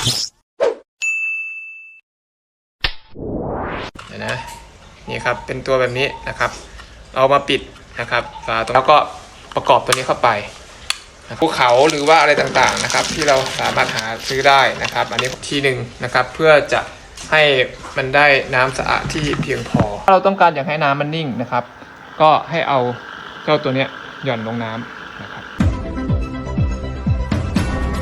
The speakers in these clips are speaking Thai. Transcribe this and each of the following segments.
เดี๋ยวนะนี่ครับเป็นตัวแบบนี้นะครับ เอามาปิดนะครับฝาตรงแล้วก็ประกอบตัวนี้เข้าไปภูเขาหรือว่าอะไรต่างๆนะครับ ที่เราสามารถหาซื้อได้นะครับ อันนี้ทีหนึ่งนะครับ เพื่อจะให้มันได้น้ำสะอาดที่เพียงพอ ถ้าเราต้องการอยากให้น้ำมันนิ่งนะครับ ก็ให้เอาเจ้าตัวเนี้ยหย่อนลงน้ำ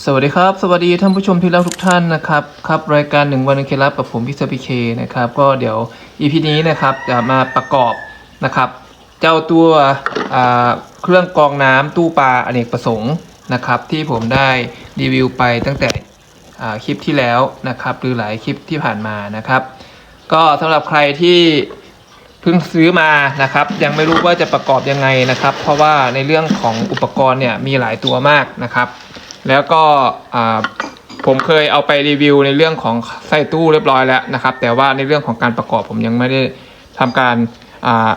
สวัสดีครับ สวัสดีท่านผู้ชมที่รักทุกท่านนะครับครับรายการหนึ่งวันเคล็ดลับกับผมพิเศษพีเคนะครับก็เดี๋ยว EP นี้นะครับจะมาประกอบนะครับ เจ้าตัวเครื่องกรองน้ำตู้ปลาอเนกประสงค์นะครับ ที่ผมได้รีวิวไปตั้งแต่คลิปที่แล้วนะครับหรือหลายคลิปที่ผ่านมานะครับ ก็สำหรับใครที่เพิ่งซื้อมานะครับ ยังไม่รู้ว่าจะประกอบยังไงนะครับ เพราะว่าในเรื่องของอุปกรณ์เนี่ยมีหลายตัวมากนะครับ แล้วก็อ่าผมเคยเอาไปรีวิวในเรื่องของใส่ตู้เรียบร้อยแล้วนะครับ แต่ว่าในเรื่องของการประกอบผมยังไม่ได้ทำการอ่า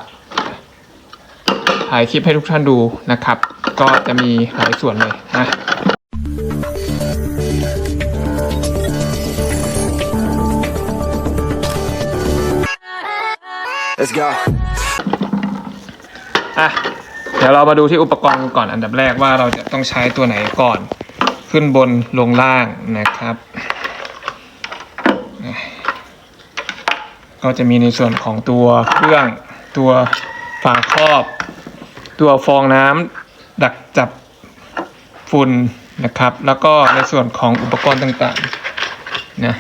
ถ่ายคลิปให้ทุกท่านดูนะครับ ก็จะมีหลายส่วนเลยนะ Let's go. อะเดี๋ยวเรามาดูที่อุปกรณ์กันก่อนอันดับแรกว่าเราจะต้องใช้ตัวไหนก่อน ขึ้นบนลงล่างนะครับ ก็จะมีในส่วนของตัวเครื่องตัวฝาครอบ ตัวฟองน้ำดักจับฝุ่นนะครับ แล้วก็ในส่วนของอุปกรณ์ต่างๆนะ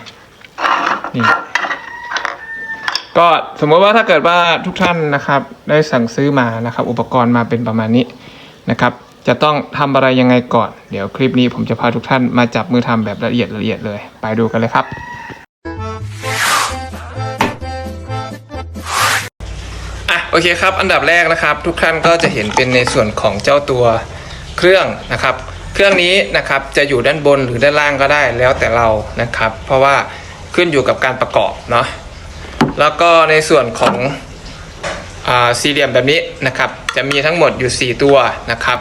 นี่ก็สมมติว่าถ้าเกิดว่าทุกท่านนะครับ ได้สั่งซื้อมานะครับ อุปกรณ์มาเป็นประมาณนี้นะครับ จะต้องทำอะไรยังไงก่อน เดี๋ยวคลิปนี้ผมจะพาทุกท่านมาจับมือทำแบบละเอียดละเอียดเลย ไปดูกันเลยครับ อะโอเคครับ อันดับแรกนะครับ ทุกท่านก็จะเห็นเป็นในส่วนของเจ้าตัวเครื่องนะครับ เครื่องนี้นะครับจะอยู่ด้านบนหรือด้านล่างก็ได้แล้วแต่เรานะครับ เพราะว่าขึ้นอยู่กับการประกอบเนาะแล้วก็ในส่วนของอสี่เหลี่ยมแบบนี้นะครับ จะมีทั้งหมดอยู่ 4 ตัวนะครับ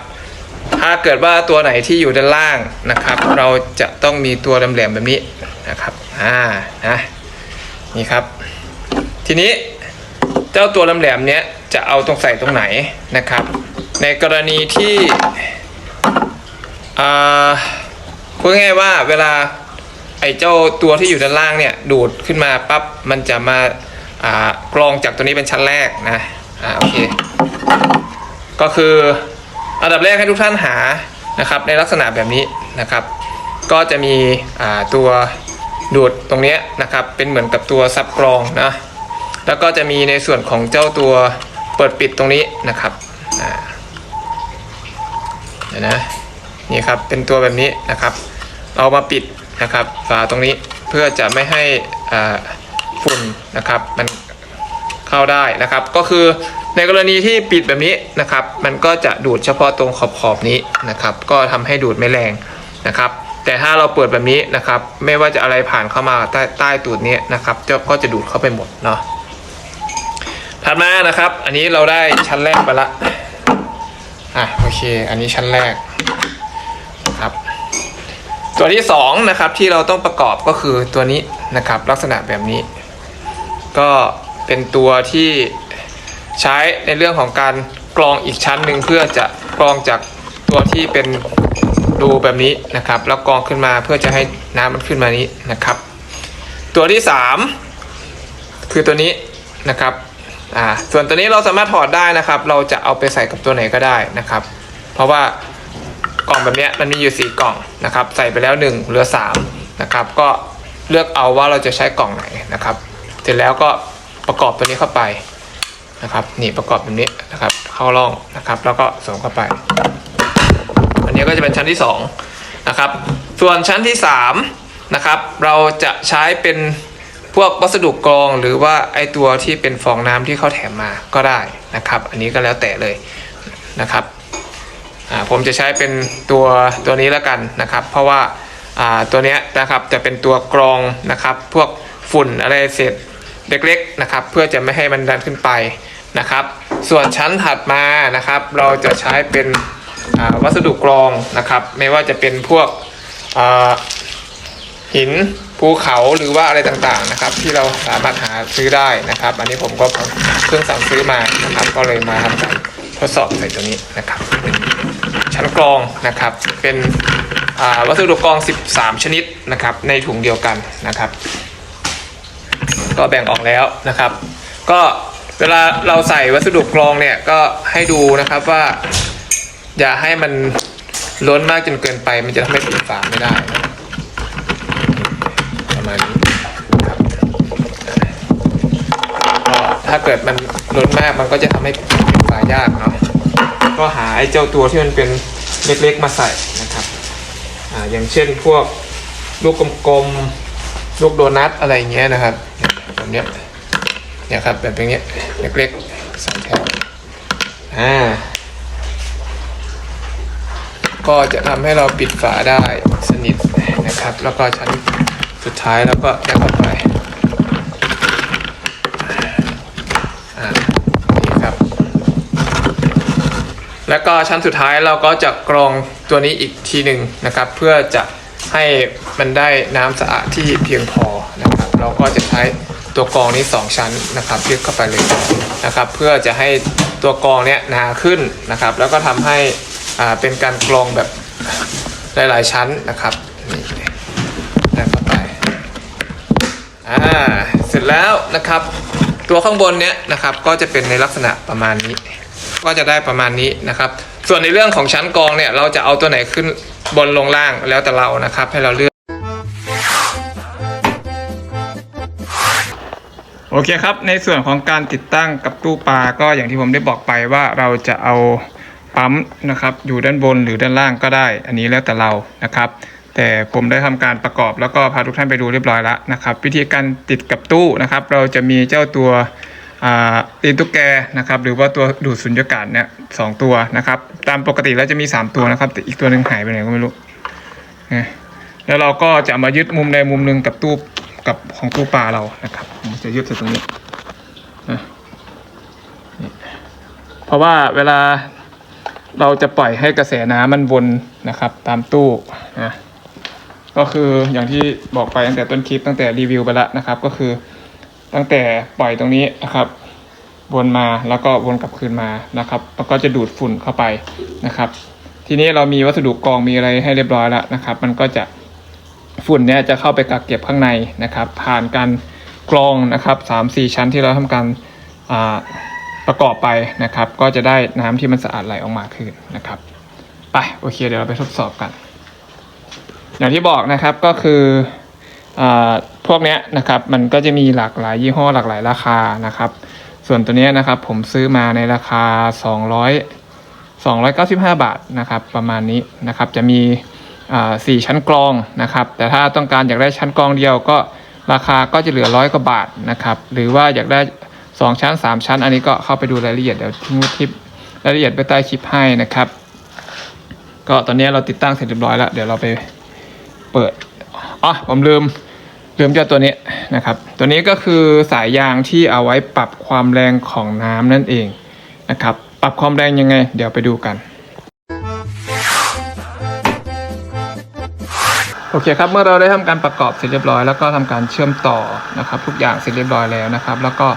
ถ้าเกิดว่าตัวไหนที่อยู่ด้านล่างนะครับ เราจะต้องมีตัวแหลมๆแบบนี้นะครับอ่านะนี่ครับ ทีนี้เจ้าตัวแหลมๆเนี้ยจะเอาตรงใส่ตรงไหนนะครับ ในกรณีที่อ่าพูดง่ายว่าเวลาไอ้เจ้าตัวที่อยู่ด้านล่างเนี่ยดูดขึ้นมาปั๊บมันจะมาอ่ากรองจากตัวนี้เป็นชั้นแรกนะอ่าโอเคก็คือ อันดับแรกให้ทุกท่านหานะครับในลักษณะแบบนี้นะครับ ก็จะมีตัวดูดตรงนี้นะครับเป็นเหมือนกับตัวซับกรองนะแล้วก็จะมีในส่วนของเจ้าตัวเปิดปิดตรงนี้นะครับเดี๋ยวนะนี่ครับเป็นตัวแบบนี้นะครับ เอามาปิดนะครับฝาตรงนี้เพื่อจะไม่ให้อาฝุ่นนะครับมัน เข้าได้นะครับ ก็คือในกรณีที่ปิดแบบนี้นะครับ มันก็จะดูดเฉพาะตรงขอบขอบๆนี้นะครับ ก็ทำให้ดูดไม่แรงนะครับ แต่ถ้าเราเปิดแบบนี้นะครับ ไม่ว่าจะอะไรผ่านเข้ามาใต้ใต้ตูดนี้นะครับก็จะดูดเข้าไปหมดเนาะถัดมานะครับ อันนี้เราได้ชั้นแรกไปละอะโอเค อันนี้ชั้นแรกนะครับ ตัวที่สองนะครับที่เราต้องประกอบก็คือตัวนี้นะครับ ลักษณะแบบนี้ ก็ เป็นตัวที่ใช้ในเรื่องของการกรองอีกชั้นหนึ่งเพื่อจะกรองจากตัวที่เป็นรูแบบนี้นะครับ แล้วกรองขึ้นมาเพื่อจะให้น้ำมันขึ้นมานี้นะครับ ตัวที่สามคือตัวนี้นะครับอ่าส่วนตัวนี้เราสามารถถอดได้นะครับ เราจะเอาไปใส่กับตัวไหนก็ได้นะครับ เพราะว่ากล่องแบบนี้มันมีอยู่ 4 กล่องนะครับ ใส่ไปแล้ว 1 เหลือ3นะครับก็เลือกเอาว่าเราจะใช้กล่องไหนนะครับ เสร็จแล้วก็ ประกอบตัวนี้เข้าไปนะครับนี่ประกอบแบบนี้นะครับ เข้าร่องนะครับ แล้วก็สวมเข้าไป อันนี้ก็จะเป็นชั้นที่2นะครับส่วนชั้นที่3นะครับเราจะใช้เป็นพวกวัสดุกรองหรือว่าไอตัวที่เป็นฟองน้ำที่เขาแถมมาก็ได้นะครับ อันนี้ก็แล้วแต่เลยนะครับผมจะใช้เป็นตัวตัวนี้แล้วกันนะครับ เพราะว่าตัวนี้นะครับจะเป็นตัวกรองนะครับ พวกฝุ่นอะไรเศษ เล็กๆนะครับ เพื่อจะไม่ให้มันดันขึ้นไปนะครับ ส่วนชั้นถัดมานะครับ เราจะใช้เป็นวัสดุกรองนะครับ ไม่ว่าจะเป็นพวกหินภูเขาหรือว่าอะไรต่างๆนะครับ ที่เราสามารถหาซื้อได้นะครับ อันนี้ผมก็เพิ่งสั่งซื้อมานะครับ ก็เลยมาทำการทดสอบใส่ตัวนี้นะครับ ชั้นกรองนะครับเป็นวัสดุกรอง 13 ชนิดนะครับ ในถุงเดียวกันนะครับ ก็แบ่งออกแล้วนะครับ ก็เวลาเราใส่วัสดุกรองเนี่ยก็ให้ดูนะครับว่า อย่าให้มันล้นมากจนเกินไป มันจะทำให้ปิดฝาไม่ได้ ประมาณนี้ครับก็ถ้าเกิดมันล้นมากมันก็จะทำให้ปิดฝายากเนาะก็หาไอ้เจ้าตัวที่มันเป็นเล็กๆมาใส่นะครับออย่างเช่นพวกลูกกลมๆ ลูกโดนัทอะไรอย่างเงี้ยนะครับแบบเนี้ยเนี่ยครับแบบอย่างเงี้ยเล็กๆใส่แทนอ่าก็จะทำให้เราปิดฝาได้สนิทนะครับ แล้วก็ชั้นสุดท้ายแล้วก็ยัดเข้าไปอ่านี่ครับ แล้วก็ชั้นสุดท้ายเราก็จะกรองตัวนี้อีกทีหนึ่งนะครับ เพื่อจะ ให้มันได้น้ำสะอาดที่เพียงพอนะครับ เราก็จะใช้ตัวกรองนี้ 2 ชั้นนะครับยึดเข้าไปเลยนะครับ เพื่อจะให้ตัวกรองเนี้ยหนาขึ้นนะครับ แล้วก็ทำให้อ่าเป็นการกรองแบบหลาย ๆ ชั้นนะครับนี่ดันเข้าไปอ่าเสร็จแล้วนะครับ ตัวข้างบนเนี้ยนะครับก็จะเป็นในลักษณะประมาณนี้ ก็จะได้ประมาณนี้นะครับ ส่วนในเรื่องของชั้นกองเนี่ยเราจะเอาตัวไหนขึ้นบนลงล่างแล้วแต่เรานะครับ ให้เราเลือกโอเคครับ ในส่วนของการติดตั้งกับตู้ปลาก็อย่างที่ผมได้บอกไปว่าเราจะเอาปั๊มนะครับอยู่ด้านบนหรือด้านล่างก็ได้ อันนี้แล้วแต่เรานะครับ แต่ผมได้ทำการประกอบแล้วก็พาทุกท่านไปดูเรียบร้อยแล้วนะครับ วิธีการติดกับตู้นะครับ เราจะมีเจ้าตัว ตีนตุ๊กแกนะครับหรือว่าตัวดูดสุญญากาศเนี่ยสองตัวนะครับ ตามปกติแล้วจะมี 3 ตัวนะครับแต่อีกตัวหนึ่งหายไปไหนก็ไม่รู้นะแล้วเราก็จะมายึดมุมใดมุมหนึ่งกับตู้กับของตู้ปลาเรานะครับผมจะยึดใส่ตรงนี้นะเพราะว่าเวลาเราจะปล่อยให้กระแสน้ำมันวนนะครับ ตามตู้นะก็คืออย่างที่บอกไปตั้งแต่ต้นคลิปตั้งแต่รีวิวไปแล้วนะครับ ก็คือ ตั้งแต่ปล่อยตรงนี้นะครับ วนมาแล้วก็วนกลับคืนมานะครับ แล้วก็จะดูดฝุ่นเข้าไปนะครับ ทีนี้เรามีวัสดุกรองมีอะไรให้เรียบร้อยแล้วนะครับ มันก็จะฝุ่นเนี่ยจะเข้าไปกักเก็บข้างในนะครับ ผ่านการกรองนะครับสามสี่ชั้นที่เราทำการประกอบไปนะครับ ก็จะได้น้ำที่มันสะอาดไหลออกมาคืนนะครับไปโอเคเดี๋ยวเราไปทดสอบกัน อย่างที่บอกนะครับก็คืออ พวกเนี้ยนะครับมันก็จะมีหลากหลายยี่ห้อหลากหลายราคานะครับ ส่วนตัวเนี้ยนะครับผมซื้อมาในราคา 200 295 บาทนะครับประมาณนี้นะครับจะมีสี่ชั้นกรองนะครับ แต่ถ้าต้องการอยากได้ชั้นกรองเดียวก็ราคาก็จะเหลือร้อยกว่าบาทนะครับหรือว่าอยากได้ 2 ชั้น 3 ชั้น อันนี้ก็เข้าไปดูรายละเอียดเดี๋ยวทิ้งคลิปรายละเอียดไปใต้คลิปให้นะครับ ก็ตอนนี้เราติดตั้งเสร็จเรียบร้อยแล้ว เดี๋ยวเราไปเปิดอ๋อผมลืม ลืมเจ้าตัวนี้นะครับ ตัวนี้ก็คือสายยางที่เอาไว้ปรับความแรงของน้ำนั่นเองนะครับ ปรับความแรงยังไง เดี๋ยวไปดูกันโอเคครับเมื่อเราได้ทำการประกอบเสร็จเรียบร้อยแล้วก็ทำการเชื่อมต่อนะครับ ทุกอย่างเสร็จเรียบร้อยแล้วนะครับ แล้วก็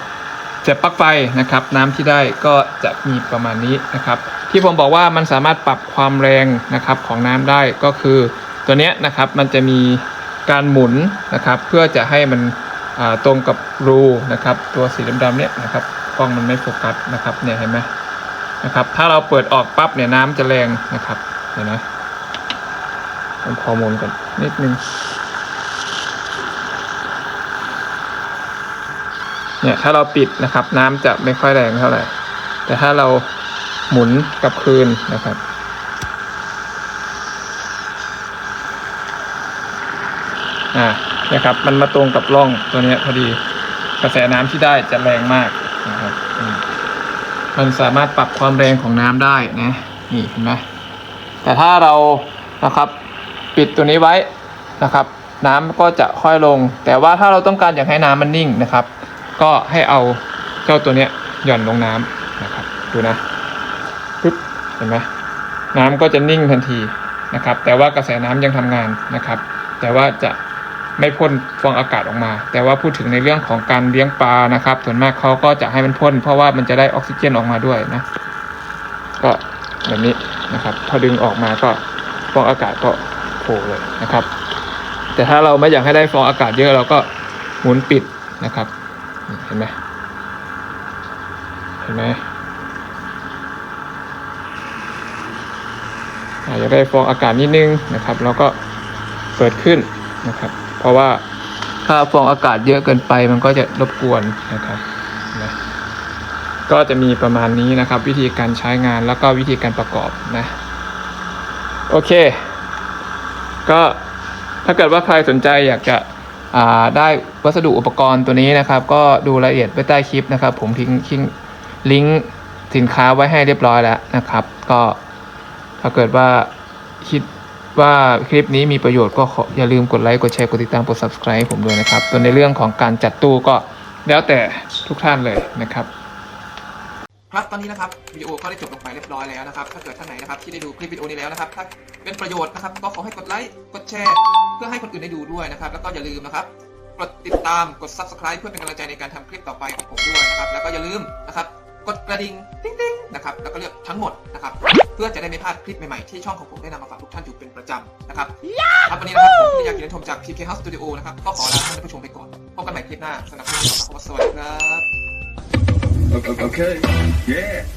เสียบปลั๊กไฟนะครับ น้ำที่ได้ก็จะมีประมาณนี้นะครับ ที่ผมบอกว่ามันสามารถปรับความแรงนะครับของน้ำได้ก็คือตัวเนี้ยนะครับมันจะมี การหมุนนะครับ เพื่อจะให้มันตรงกับรูนะครับ ตัวสีดำๆเนี่ยนะครับกล้องมันไม่โฟกัสนะครับเนี่ยเห็นไหมนะครับ ถ้าเราเปิดออกปั๊บเนี่ยน้ำจะแรงนะครับเห็นไหมผมขอมุนก่อนนิดนึงเนี่ยถ้าเราปิดนะครับ น้ำจะไม่ค่อยแรงเท่าไหร่ แต่ถ้าเราหมุนกลับคืนนะครับ อ่าเนี่ยครับ มันมาตรงกับร่องตัวนี้พอดีกระแสน้ำที่ได้จะแรงมากนะครับมันสามารถปรับความแรงของน้ำได้นะนี่เห็นไหมแต่ถ้าเรานะครับปิดตัวนี้ไว้นะครับ น้ำก็จะค่อยลง แต่ว่าถ้าเราต้องการอยากให้น้ำมันนิ่งนะครับ ก็ให้เอาเจ้าตัวเนี้ยหย่อนลงน้ำนะครับ ดูนะปึ๊บเห็นไหมน้ำก็จะนิ่งทันทีนะครับ แต่ว่ากระแสน้ำยังทำงานนะครับ แต่ว่าจะ ไม่พ่นฟองอากาศออกมา แต่ว่าพูดถึงในเรื่องของการเลี้ยงปลานะครับ ส่วนมากเขาก็จะให้มันพ่นเพราะว่ามันจะได้ออกซิเจนออกมาด้วยนะก็แบบนี้นะครับ พอดึงออกมาก็ฟองอากาศก็โผล่เลยนะครับ แต่ถ้าเราไม่อยากให้ได้ฟองอากาศเยอะเราก็หมุนปิดนะครับเห็นไหมเห็นไหมอ่าอยากได้ฟองอากาศนิดนึงนะครับเราก็เปิดขึ้นนะครับ เพราะว่าถ้าฟองอากาศเยอะเกินไปมันก็จะรบกวนนะครับนไหมก็จะมีประมาณนี้นะครับ วิธีการใช้งานแล้วก็วิธีการประกอบนะ โอเค ก็ถ้าเกิดว่าใครสนใจอยากจะได้วัสดุอุปกรณ์ตัวนี้นะครับ ก็ดูรายละเอียดไว้ใต้คลิปนะครับ ผมทิ้งทิ้งลิงก์สินค้าไว้ให้เรียบร้อยแล้วนะครับ ก็ถ้าเกิดว่าคิด ว่าคลิปนี้มีประโยชน์ก็อย่าลืมกดไลค์ กดแชร์ กดติดตาม กด subscribe ผมด้วยนะครับส่วนในเรื่องของการจัดตู้ก็แล้วแต่ทุกท่านเลยนะครับครับตอนนี้นะครับวิดีโอก็ได้จบลงไปเรียบร้อยแล้วนะครับ ถ้าเกิดท่านไหนนะครับที่ได้ดูคลิปวิดีโอนี้แล้วนะครับ ถ้าเป็นประโยชน์นะครับ ก็ขอให้กดไลค์กดแชร์ เพื่อให้คนอื่นได้ดูด้วยนะครับ แล้วก็อย่าลืมนะครับกดติดตามกด subscribe เพื่อเป็นกำลังใจในการทำคลิปต่อไปของผมด้วยนะครับ แล้วก็อย่าลืมนะครับ กดกระดิ่งติ๊งติ๊งนะครับแล้วก็เลือกทั้งหมดนะครับ เพื่อจะได้ไม่พลาดคลิปใหม่ๆที่ช่องของผมได้นำมาฝากทุกท่านอยู่เป็นประจำนะครับครับวันนี้นะครับผมพิยากินชมจาก PK House Studio นะครับก็ขอลาท่านผู้ชมไปก่อนพบกันใหม่คลิปหน้าสำหรับคลิปนี้ขอสวัสดีครับ Okay. okay. Yeah.